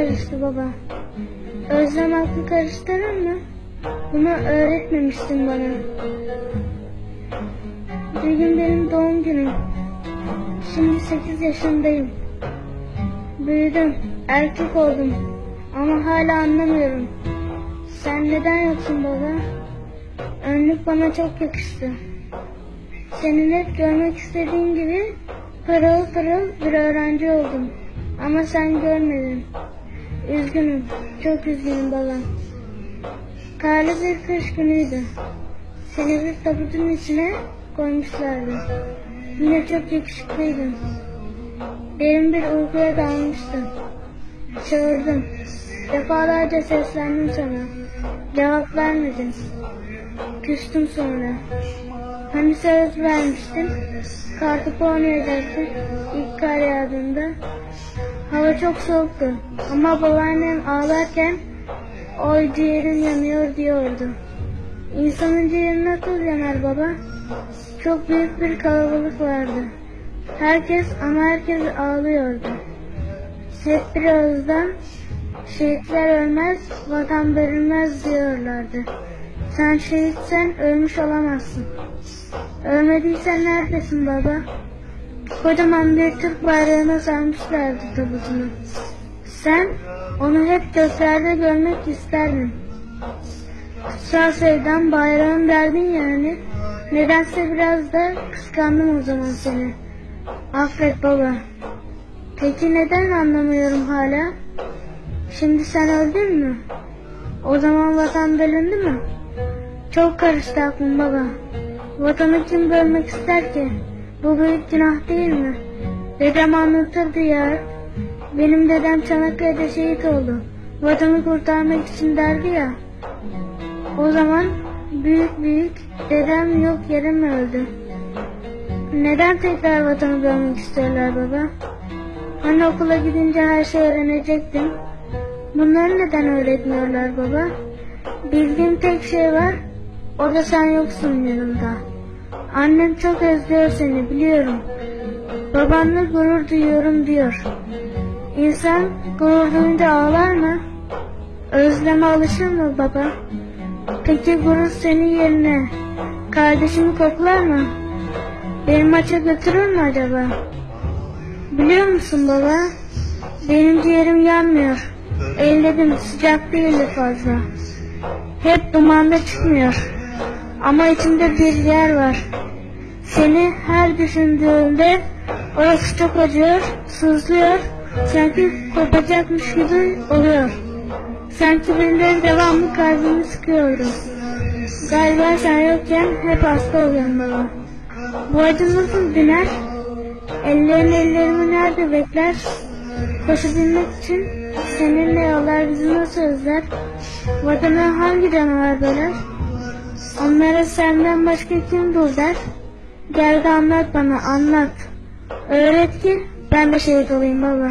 karıştı baba. Özlem aklı karıştırır mı? Bunu öğretmemiştin bana. Bir gün benim doğum günüm. Şimdi 8 yaşındayım. Büyüdüm, erkek oldum. Ama hala anlamıyorum. Sen neden yoksun baba? Önlük bana çok yakıştı. Senin hep görmek istediğin gibi pırıl pırıl bir öğrenci oldum. Ama sen görmedin. Üzgünüm, çok üzgünüm baba. Karlı bir kış günüydü. Seni bir tabutun içine koymuşlardı. Yine çok yakışıklıydın. Derin bir uykuya dalmıştım. Çağırdım. Defalarca seslendim sana. Cevap vermedin. Küstüm sonra. Hani söz vermiştin. Kartopu oynayacaktın. İlk kar yağdığında. Hava çok soğuktu. Ama babaannem ağlarken oy ciğerim yanıyor diyordu. İnsanın ciğeri nasıl yanar baba? Çok büyük bir kalabalık vardı. Herkes ama herkes ağlıyordu. Hep bir ağızdan şehitler ölmez, vatan bölünmez diyorlardı. Sen şehitsen ölmüş olamazsın. Ölmediysen neredesin baba? Kocaman bir Türk bayrağına sarmışlardı tabutunu. Sen onu hep göklerde görmek isterdin. Kutsal sevdan bayrağın derdin yani. Nedense biraz da kıskandım o zaman seni. Affet baba. Peki neden anlamıyorum hala? Şimdi sen öldün mü? O zaman vatan bölündü mü? Çok karıştı aklım baba. Vatanı kim bölmek ister ki? Bu büyük günah değil mi? Dedem anlatırdı ya. Benim dedem Çanakkale'de şehit oldu. Vatanı kurtarmak için derdi ya. O zaman büyük büyük dedem yok yere mi öldü? Neden tekrar vatanı bölmek istiyorlar baba? Hani okula gidince her şey öğrenecektim. Bunları neden öğretmiyorlar baba? Bildiğim tek şey var. O da sen yoksun yanımda. Annem çok özlüyor seni biliyorum. Babanla gurur duyuyorum diyor. İnsan gurur duyunca ağlar mı? Özleme alışır mı baba? Peki gurur senin yerine kardeşimi koklar mı? Beni maça götürür mü acaba? Biliyor musun baba? Benim ciğerim yanmıyor. Elledim sıcak değildi fazla. Hep dumanda çıkmıyor. Ama içimde bir yer var. Seni her düşündüğümde orası çok acıyor, sızlıyor. Sanki kopacakmış gibi oluyor. Sanki birileri devamlı kalbimi sıkıyordu. Galiba sen yokken hep hasta oluyorum baba. Bu acı nasıl diner? Ellerin ellerimi nerede bekler? Koşabilmek için seninle yollar bizi nasıl özler? Vatanı hangi canavar böler? Onlara senden başka kim dur der? Gel de anlat bana anlat. Öğret ki ben de şehit olayım baba.